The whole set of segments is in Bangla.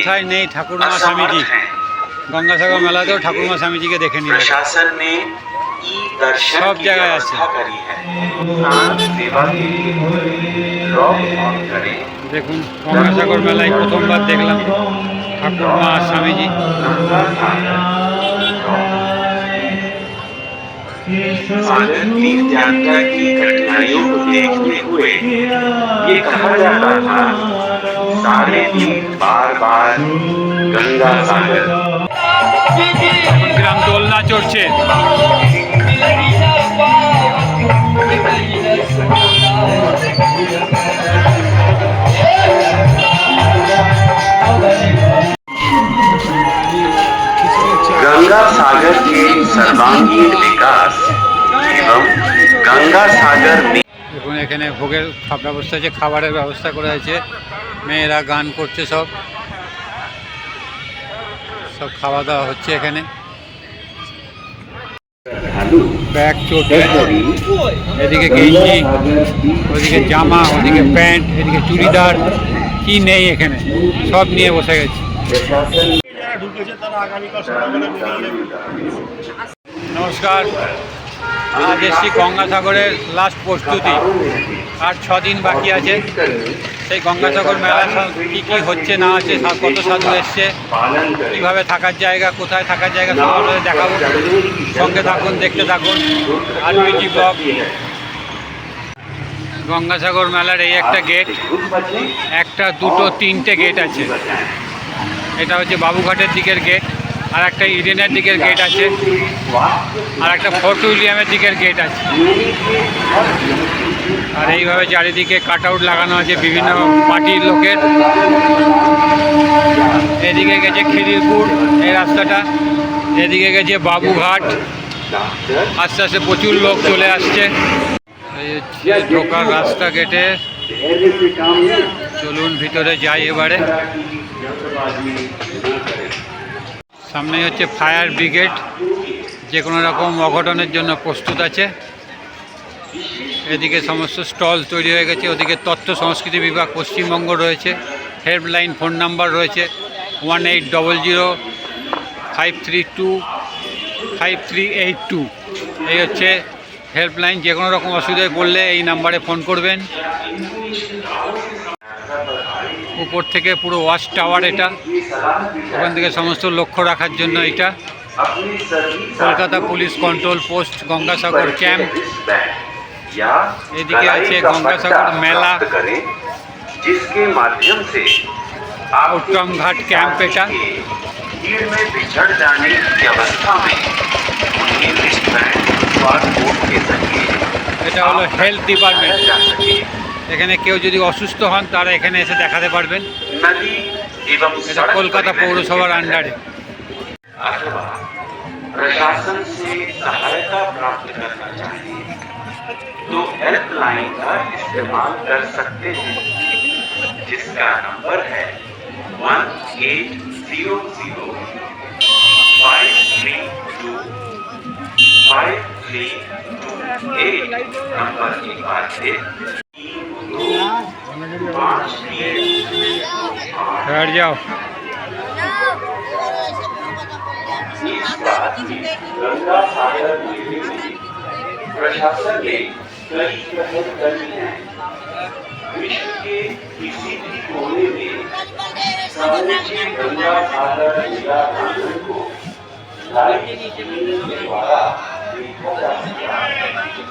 কোথায় নেই ঠাকুরমা স্বামীজি असमर्थ हैं গঙ্গাসাগর মেলাতেও ঠাকুরমা স্বামীজিকে দেখে নিলাম प्रशासन ने ई दर्शन सब की जगह व्यवस्था करी है प्राण सेवा के लिए ड्रॉप ऑन करें দেখুন গঙ্গাসাগর মেলায় প্রথমবার দেখলাম ঠাকুরমা আর স্বামীজি सागर तीर्थ यात्रा की कठिनाइयों को देखते हुए ये कहा जाता था सारे तीर्थ बार बार गंगा सागर এখন গ্রাম দোলনা চড়ছে गंगा सागर के सर्वांगीण विकास एवं गंगा सागर में দেখুন এখানে ভোগের খাপ- ব্যবস্থা আছে খাবারের ব্যবস্থা করা হয়েছে মেয়েরা গান করছে সব। সব খাওয়া দাওয়া হচ্ছে এখানে। ব্যাগ চটি এদিকে গেঞ্জি ওদিকে জামা ওদিকে প্যান্ট এদিকে চুড়িদার কি নেই এখানে? সব নিয়ে বসে গেছে। নমস্কার। আজ এসছি গঙ্গাসাগরের লাস্ট প্রস্তুতি। আর ছ দিন বাকি আছে। সেই গঙ্গাসাগর মেলা কী কী হচ্ছে, না আছে কত সাধু এসছে, কীভাবে থাকার জায়গা, কোথায় থাকার জায়গা, সব আপনাদের দেখাবো। সঙ্গে থাকুন, দেখতে থাকুন। আর পিটি ব্লক। গঙ্গাসাগর মেলার এই একটা গেট একটা, দুটো, তিনটে গেট আছে। এটা হচ্ছে বাবুঘাটের দিকের গেট আর একটা ইডেনের দিকের গেট আছে। আর একটা ফোর্ট উইলিয়ামের দিকের গেট আছে। আর এইভাবে চারিদিকে কাট আউট লাগানো আছে বিভিন্ন পার্টির লোকের। এদিকে গেছে খিদিরপুর, এই রাস্তাটা। এদিকে গেছে বাবুঘাট। আস্তে আস্তে প্রচুর লোক চলে আসছে। ঢোকার রাস্তা কেটে চলুন ভিতরে যাই এবারে। সামনে হচ্ছে ফায়ার ব্রিগেড, যে কোনো রকম অঘটনের জন্য প্রস্তুত আছে। এদিকে সমস্ত স্টল তৈরি হয়ে গেছে, ওদিকে তথ্য সংস্কৃতি বিভাগ পশ্চিমবঙ্গ রয়েছে, হেল্পলাইন ফোন নাম্বার রয়েছে, one eight double zero, five three two, five three eight two. এই হচ্ছে হেল্পলাইন, যে কোনো রকম অসুবিধায় পড়লে এই নাম্বারে ফোন করবেন। উপর থেকে পুরো ওয়াচ টাওয়ার এটা ওখান থেকে সমস্ত লক্ষ্য রাখার জন্য এটা Kolkata police control post Gangasagar camp এদিকে আছে গঙ্গাসাগর মেলা जिसके माध्यम से आप उत्तम घाट कैंप এটা भीड़ में बिछड़ जाने की अवस्था में उन्हें रिस्टबैंड स्वाद कोड के जरिए এটা हलो हेल्थ डिपार्टमेंट जा सके এখানে কেউ যদি অসুস্থ হন তারা এখানে এসে দেখাতে পারবেন नदी एवं এটা सड़क কলকাতা परिवहन পৌরসভার के আন্ডারে अथवा प्रशासन से सहायता प्राप्त करना चाहिए तो हेल्पलाइन का इस्तेमाल कर सकते हैं जिसका नंबर है one eight zero zero five three two five three two eight number एक बार से तीन दो बैठ जाओ। प्रशासन कई पहल है विश्व के किसी भी कोने में गंगा सागर मेला प्रांगण को के द्वारा देखा जा सकता है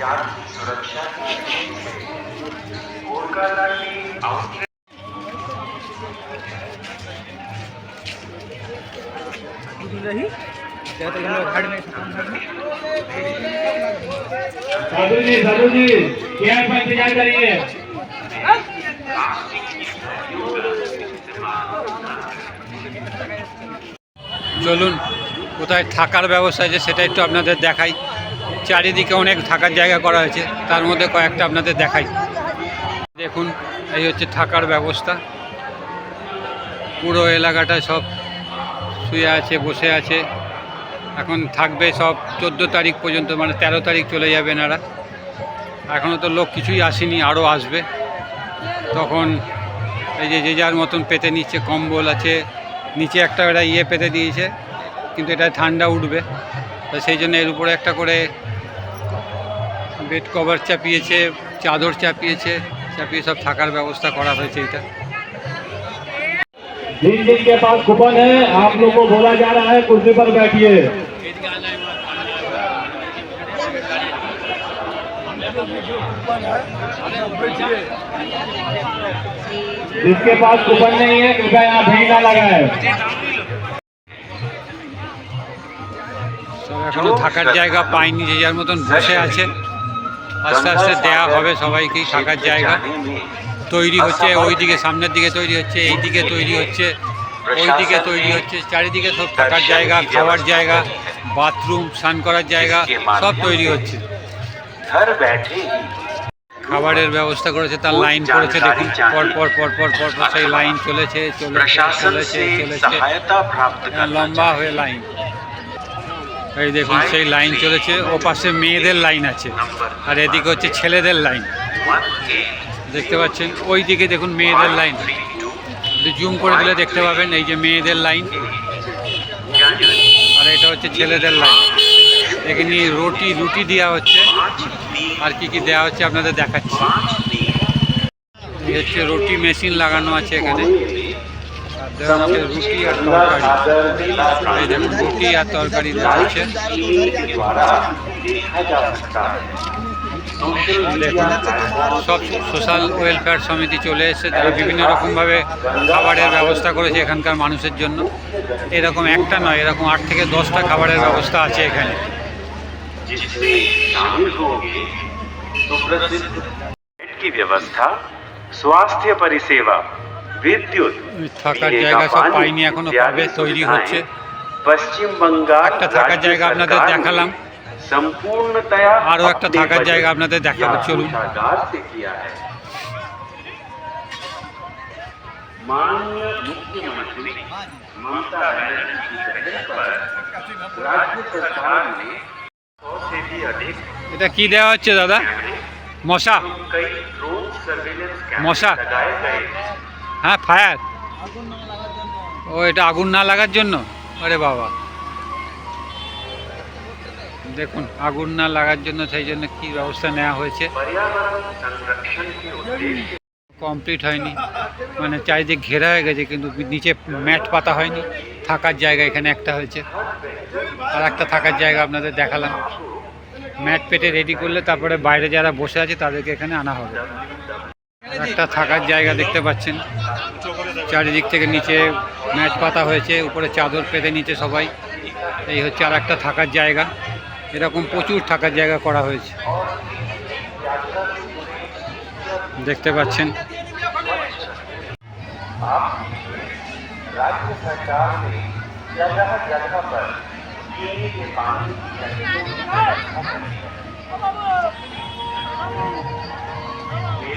यात्री सुरक्षा की दृष्टि से कोलकाता की आउटलेट घाट में साधु जी साधु जी क्या पर इंतजार करिए চলুন কোথায় থাকার ব্যবস্থা আছে সেটা একটু আপনাদের দেখাই চারিদিকে অনেক থাকার জায়গা করা হয়েছে। তার মধ্যে কয়েকটা আপনাদের দেখাই। দেখুন, এই হচ্ছে থাকার ব্যবস্থা। পুরো এলাকাটা সব শুয়ে আছে, বসে আছে। এখন থাকবে সব চোদ্দ তারিখ পর্যন্ত মানে তেরো তারিখ চলে যাবে এনারা। এখনও তো লোক কিছুই আসেনি, আরও আসবে। তখন এই যে যে যার মতন পেতে নিচ্ছে, কম্বল আছে। নিচে একটা ওরা ইয়ে পেতে দিয়েছে, কিন্তু এটা ঠান্ডা উঠবে। তো সেই জন্য এর উপরে একটা করে বেড কভার চাপিয়েছে চাদর চাপিয়েছে চাপিয়ে সব থাকার ব্যবস্থা করা হয়েছে এটা जिन जिनके पास कूपन है आप लोग को बोला जा रहा है कुर्सी पर बैठिए जिसके पास कूपन नहीं है कृपया यहाँ भीड़ ना लगाए সব এখনো থাকার জায়গা পায়নি যে যার মতন বসে আছে আস্তে আস্তে দেয়া হবে সবাইকেই থাকার জায়গা। তৈরি হচ্ছে ওই দিকে সামনের দিকে তৈরি হচ্ছে এই দিকে তৈরি হচ্ছে ওই দিকে তৈরি হচ্ছে চারিদিকে সব থাকার জায়গা খাওয়ার জায়গা বাথরুম স্নান করার জায়গা সব তৈরি হচ্ছে। খাবারের ব্যবস্থা করেছে তার লাইন করেছে দেখুন পরপর পরপর পরপর সেই লাইন চলেছে চলেছে চলেছে চলেছে। হ্যাঁ, লম্বা হয়ে লাইন। এই দেখুন, সেই লাইন চলেছে। ও পাশে মেয়েদের লাইন আছে। আর এদিকে হচ্ছে ছেলেদের লাইন দেখতে পাচ্ছেন? ওই দিকে দেখুন মেয়েদের লাইন জুম করে দিলে দেখতে পাবেন, এই যে মেয়েদের লাইন আর এটা হচ্ছে ছেলেদের লাইন এখানে রুটি রুটি দেওয়া হচ্ছে। আর কি কি দেওয়া হচ্ছে আপনাদের দেখাচ্ছি। হচ্ছে রুটি মেশিন লাগানো আছে এখানে। আর দেওয়া হচ্ছে রুটি আর তরকারি এই দেখুন রুটি আর তরকারি দেওয়া হচ্ছে द्वारा देखा जा सकता है দেখুন সব সোশ্যাল ওয়েলফেয়ার সমিতি চলে এসেছে তারা বিভিন্ন রকমভাবে খাবারের ব্যবস্থা করেছে এখানকার মানুষের জন্য এরকম একটা নয় এরকম আট থেকে দশটা খাবারের ব্যবস্থা আছে এখানে जिसमें शामिल होंगे सुप्रसिद्ध बेड की व्यवस्था स्वास्थ्य परिसेवा विद्युत থাকার पीने জায়গা का সব पानी পাইনি এখনো इत्यादि পাবে তৈরি सुविधाएं হচ্ছে पश्चिम बंगाल একটা থাকার राज्य জায়গা আপনাদের सरकार ने দেখালাম। संपूर्णतया আরো একটা अपने থাকার बजट জায়গা আপনাদের দেখাবো, या চলুন। कोषागार से किया है माननीय मुख्यमंत्री ममता बनर्जी की पहल पर राज्य सरकार ने सौ से भी अधिक এটা কি দেওয়া হচ্ছে দাদা মশা कई ड्रोन सर्विलेंस मशा। कैमरे लगाए गए হ্যাঁ ফায়ার। ও, এটা আগুন না লাগার জন্য? আরে বাবা। দেখুন, আগুন না লাগার জন্য সেই জন্য কি ব্যবস্থা নেওয়া হয়েছে। কমপ্লিট হয়নি। মানে চারিদিক ঘেরা হয়ে গেছে, কিন্তু নিচে ম্যাট পাতা হয়নি। থাকার জায়গা এখানে একটা হয়েছে। আর একটা থাকার জায়গা আপনাদের দেখালাম। ম্যাট পেটে রেডি করলে তারপরে বাইরে যারা বসে আছে তাদেরকে এখানে আনা হবে। একটা থাকার জায়গা দেখতে পাচ্ছেন চারিদিক থেকে নিচে ম্যাট পাতা হয়েছে উপরে চাদর পেতে নিচে সবাই এই হচ্ছে আর একটা থাকার জায়গা এরকম প্রচুর থাকার জায়গা করা হয়েছে দেখতে পাচ্ছেন राज्य सरकार ने जगह जगह पर पीने के पानी की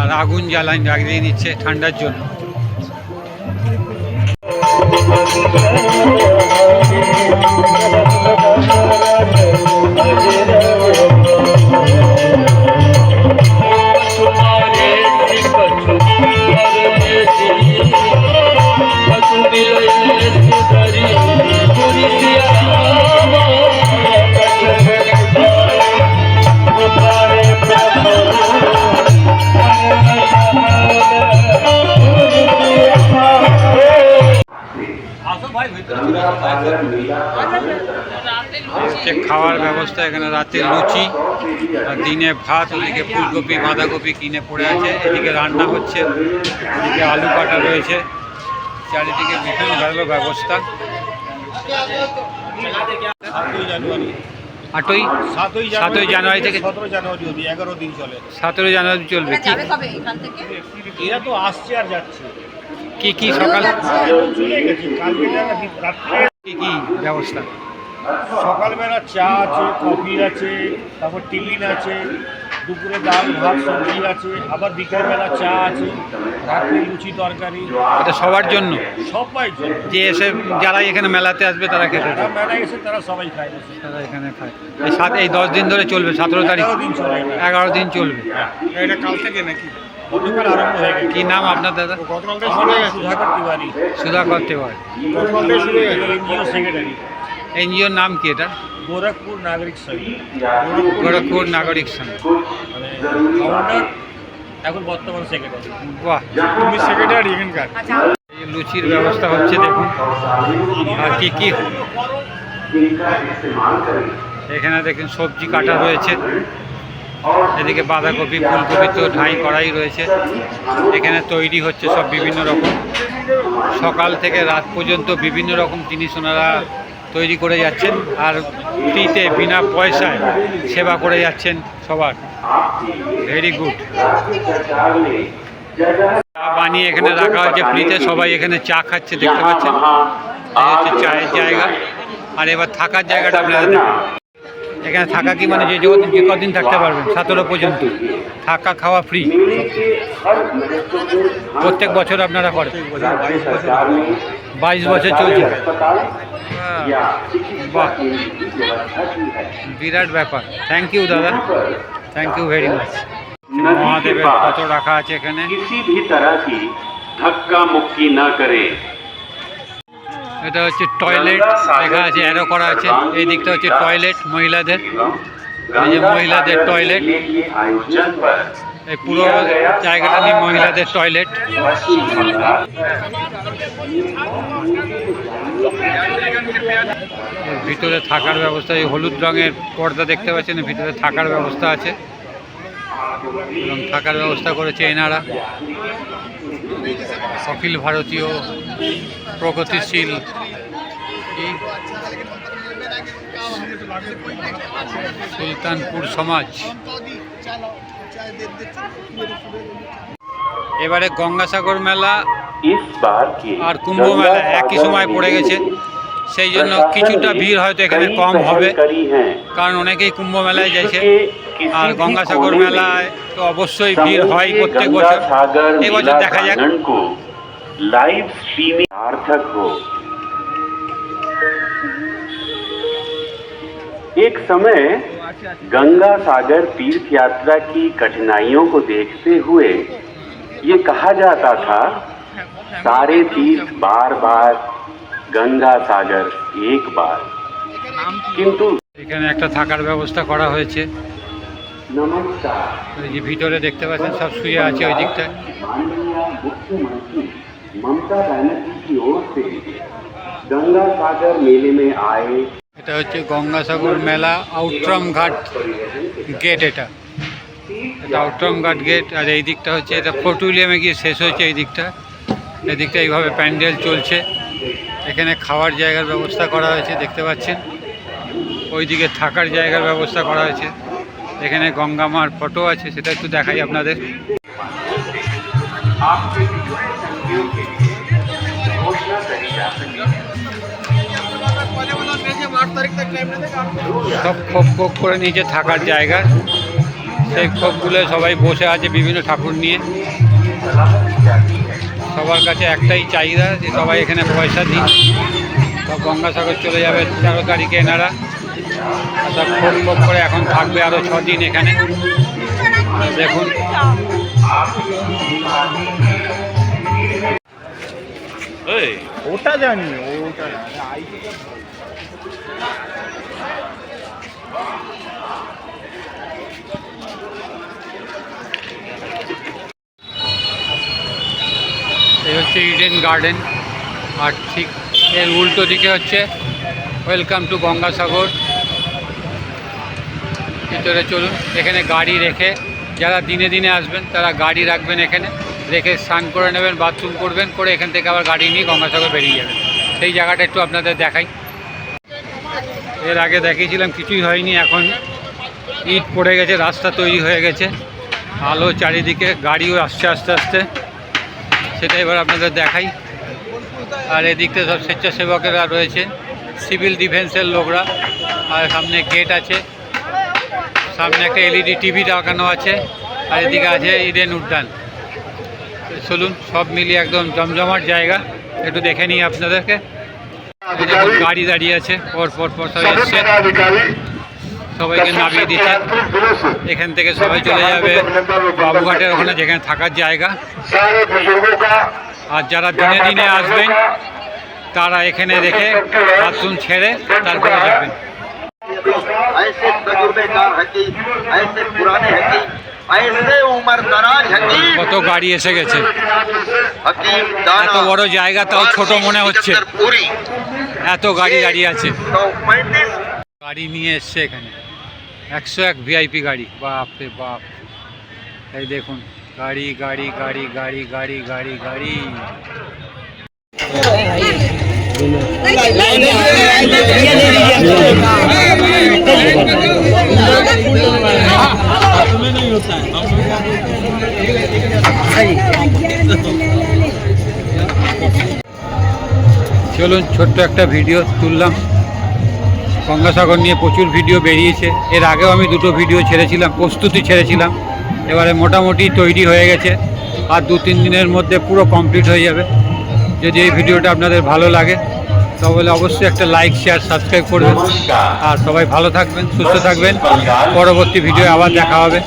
আর আগুন জ্বালান জ্বালিয়ে নিচ্ছে ঠান্ডার জন্য। খাওয়ার ব্যবস্থা এখানে রাতে লুচি আর দিনে ভাত ওদিকে ফুলকপি বাঁধাকপি কিনে পড়ে আছে। এদিকে রান্না হচ্ছে এদিকে আলু কাটা রয়েছে। চারিদিকে ভীষণ ভালো ব্যবস্থা। সাতই জানুয়ারি। আটই? সাতই সাতই জানুয়ারি থেকে সতেরো জানুয়ারি অবধি এগারো দিন চলে। সতেরো জানুয়ারি চলবে। কি এরা তো আসছে আর যাচ্ছে। কি কি সকাল? কালকে রাত্রে কি কি ব্যবস্থা? সকালবেলা চা আছে কফি আছে তারপর টিফিন আছে দুপুরে ডাল ভাত সবজি আছে আবার বিকেলবেলা চা আছে রাত্রে লুচি তরকারি। এটা সবার জন্য? সবাই যে এসে যারা এখানে মেলাতে আসবে তারা খেতে যারা পাবে এসে তারা সবাই খায়। তারা এখানে খায়। এই সাত এই দশ দিন ধরে চলবে সতেরো তারিখ। এগারো দিন চলবে। এটা কাল থেকে নাকি? কি নাম আপনার দাদা? হয়ে সুধাকর তিওয়ারি। সুধাকর এনজিওর নাম কি এটা? গোরখপুর নাগরিক সংঘ গোরখপুর নাগরিক সংঘ মানে এখন বর্তমান সেক্রেটারি বাহ। তুমি সেক্রেটারি এখানকার। আচ্ছা লুচির ব্যবস্থা হচ্ছে দেখুন। আর কি কি এখানে দেখেন সবজি কাটা রয়েছে। এদিকে বাঁধাকপি, ফুলকপি তো ঠাঁই করাই রয়েছে। এখানে তৈরি হচ্ছে সব বিভিন্ন রকম। সকাল থেকে রাত পর্যন্ত বিভিন্ন রকম জিনিস ওনারা তৈরি করে যাচ্ছেন আর ফ্রিতে বিনা পয়সায় সেবা করে যাচ্ছেন সবার। ভেরি গুড চা বানিয়ে এখানে রাখা হচ্ছে ফ্রিতে। সবাই এখানে চা খাচ্ছে, দেখতে পাচ্ছেন। এই হচ্ছে চায়ের জায়গা। আর এবার থাকার জায়গাটা আপনারা এখানে থাকা কি মানে যে যতদিন যে কদিন থাকতে পারবেন সতেরো পর্যন্ত থাকা খাওয়া ফ্রি প্রত্যেক বছর আপনারা করেন বাইশ বছর চলছে হ্যাঁ, বাহ বিরাট ব্যাপার থ্যাংক ইউ দাদা থ্যাংক ইউ ভেরি মাচ মহাদেবের কত রাখা আছে এখানে किसी भी तरह की धक्का मुक्की न करें এটা হচ্ছে টয়লেট লেখা আছে অ্যারো করা আছে। এই দিকটা হচ্ছে টয়লেট মহিলাদের। এই যে মহিলাদের টয়লেট এই পুরো জায়গাটা নিয়ে মহিলাদের টয়লেট ভিতরে থাকার ব্যবস্থা, এই হলুদ রঙের পর্দা দেখতে পাচ্ছেন, ভিতরে থাকার ব্যবস্থা আছে। এবং থাকার ব্যবস্থা করেছে এনারা। অখিল ভারতীয় প্রগতিশীল সুলতানপুর সমাজ। এবারে গঙ্গাসাগর মেলা আর কুম্ভ মেলা একই সময় পড়ে গেছে। সেই জন্য কিছুটা ভিড় হয়তো এখানে কম হবে। কারণ অনেকেই কুম্ভ মেলায় যাইছে। আর গঙ্গাসাগর মেলায় তো অবশ্যই ভিড় হয় প্রত্যেক বছর। এবছর দেখা যাক। लाइव स्ट्रीमिंग सार्थक हो एक समय गंगा सागर तीर्थ यात्रा की कठिनाइयों को देखते हुए ये कहा जाता था सारे तीर्थ बार बार गंगा सागर एक बार किंतु এখানে একটা থাকার ব্যবস্থা করা হয়েছে नमस्कार ওই যে ভিতরে দেখতে পাচ্ছেন সব শুয়ে আছে ওই দিকটায় माननीय मुख्यमंत्री ममता बनर्जी की ओर से गंगा सागर मेले में आए এটা হচ্ছে গঙ্গাসাগর মেলা আউট্রাম ঘাট গেট এটা এটা আউট্রাম ঘাট গেট আর এই দিকটা হচ্ছে এটা ফোর্টুলিয়ামে গিয়ে শেষ হয়েছে এই দিকটা এই দিকটা এইভাবে প্যান্ডেল চলছে এখানে খাওয়ার জায়গার ব্যবস্থা করা হয়েছে দেখতে পাচ্ছেন ওইদিকে থাকার জায়গার ব্যবস্থা করা হয়েছে এখানে গঙ্গা মার ফটো আছে সেটা একটু দেখাই আপনাদের সব খোপ খোপ করে নিচে থাকার জায়গা। সেই খোপগুলো সবাই বসে আছে বিভিন্ন ঠাকুর নিয়ে। সবার কাছে একটাই চাহিদা যে সবাই এখানে পয়সা দিন। সব গঙ্গাসাগর চলে যাবে তেরো তারিখে এনারা। সব খোপ খোপ করে এখন থাকবে আরও দিন এখানে। দেখুন। ওটা জানি ওটা এই হচ্ছে ইডেন গার্ডেন আর ঠিক এর উল্টো দিকে হচ্ছে ওয়েলকাম টু গঙ্গাসাগর। ভিতরে চলুন এখানে গাড়ি রেখে যারা দিনে দিনে আসবেন তারা গাড়ি রাখবেন এখানে। রেখে স্নান করে নেবেন, বাথরুম করবেন, করে এখান থেকে আবার গাড়ি নিয়ে গঙ্গাসাগর বেরিয়ে যাবেন। সেই জায়গাটা একটু আপনাদের দেখাই। এর আগে দেখিয়েছিলাম, কিছুই হয়নি, এখন ইট পড়ে গেছে, রাস্তা তৈরি হয়ে গেছে। আলো চারিদিকে, গাড়িও আসছে আস্তে আস্তে। সেটা এবার আপনাদের দেখাই। আর এদিকটা সব স্বেচ্ছাসেবকেরা রয়েছে, সিভিল ডিফেন্সের লোকরা। আর সামনে গেট আছে, সামনে একটা এলইডি টিভি লাগানো আছে, আর এদিকে আছে ইডেন উদ্যান। চলুন সব মিলিয়ে একদম জমজমাট জায়গা একটু দেখে নিই আপনাদেরকে এই দেখুন গাড়ি দাঁড়িয়ে আছে পর পর পর সবাই এসছে সবাইকে নামিয়ে দিচ্ছে এখান থেকে সবাই চলে যাবে বাবুঘাটের ওখানে যেখানে থাকার জায়গা सारे बुजुर्गों का আর যারা দিনে দিনে আসবেন তারা এখানে রেখে বাথরুম ছেড়ে তারপরে যাবেন ऐसे तजुर्बेकार हकीम ऐसे पुराने हकीम কত গাড়ি এসে গেছে। এত বড় জায়গা তাও ছোট মনে হচ্ছে। এত গাড়ি দাঁড়িয়ে আছে। গাড়ি নিয়ে এসছে এখানে। একশো এক ভিআইপি গাড়ি। বাপ রে বাপ। এই দেখুন গাড়ি গাড়ি গাড়ি গাড়ি গাড়ি গাড়ি গাড়ি। লাইনে। চলুন, ছোট্ট একটা ভিডিও তুললাম। গঙ্গাসাগর নিয়ে প্রচুর ভিডিও বেরিয়েছে। এর আগেও আমি দুটো ভিডিও ছেড়েছিলাম, প্রস্তুতি ছেড়েছিলাম। এবারে মোটামুটি তৈরি হয়ে গেছে। আর দু তিন দিনের মধ্যে পুরো কমপ্লিট হয়ে যাবে। যদি এই ভিডিওটা আপনাদের ভালো লাগে তাহলে অবশ্যই একটা লাইক শেয়ার সাবস্ক্রাইব করবেন। আর সবাই ভালো থাকবেন সুস্থ থাকবেন। পরবর্তী ভিডিও আবার দেখা হবে।